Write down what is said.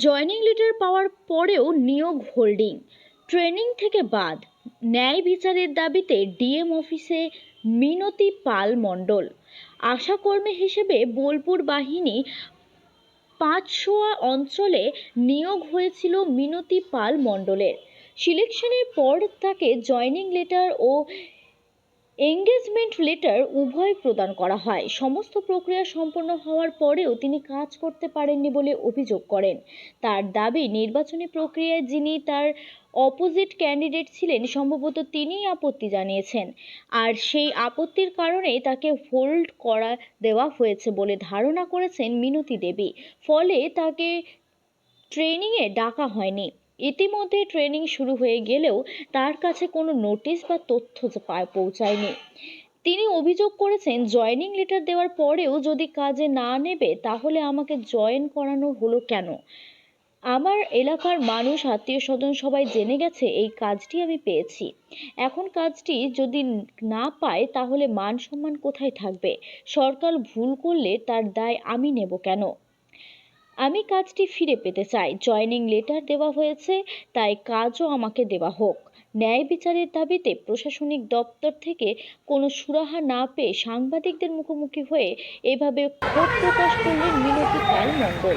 Joining letter পাওয়ার পরেও নিয়োগ holding. Training থেকে বাদ, ন্যায় বিচারের দাবিতে ডিএম অফিসে মিনতি পাল মণ্ডল। আশাকর্মী হিসেবে বোলপুর বাহিনী পাঁচশোয়া অঞ্চলে নিয়োগ হয়েছিল মিনতি পাল মণ্ডলের। সিলেকশনের পর তাকে জয়নিং লেটার ও এঙ্গেজমেন্ট লেটার উভয় প্রদান করা হয়। সমস্ত প্রক্রিয়া সম্পন্ন হওয়ার পরেও তিনি কাজ করতে পারেননি বলে অভিযোগ করেন। তার দাবি, নির্বাচনী প্রক্রিয়ায় যিনি তার অপোজিট ক্যান্ডিডেট ছিলেন, সম্ভবত তিনিই আপত্তি জানিয়েছেন। আর সেই আপত্তির কারণে তাকে হোল্ড করা দেওয়া হয়েছে বলে ধারণা করেছেন মিনতি দেবী। ফলে তাকে ট্রেনিংয়ে ডাকা হয়নি। ইতিমধ্যে ট্রেনিং শুরু হয়ে গেলেও তার কাছে কোনো নোটিশ বা তথ্য পৌঁছায়নি। তিনি অভিযোগ করেছেন জয়েনিং লেটার দেওয়ার পরেও যদি কাজে না নেবে, তাহলে আমাকে জয়েন করানো হলো কেন? আমার এলাকার মানুষ আত্মীয় স্বজন সবাই জেনে গেছে, এই কাজটি আমি পেয়েছি। এখন কাজটি যদি না পায়, তাহলে মান সম্মান কোথায় থাকবে? সরকার ভুল করলে তার দায় আমি নেব কেন? আমি কাজটি ফিরে পেতে চাই। জয়নিং লেটার দেওয়া হয়েছে, তাই কাজও আমাকে দেওয়া হোক। ন্যায় বিচারের দাবিতে প্রশাসনিক দপ্তর থেকে কোনো সুরাহা না পেয়ে সাংবাদিকদের মুখোমুখি হয়ে এভাবে ক্ষোভ প্রকাশ করলেন মিনতি পাল মণ্ডল।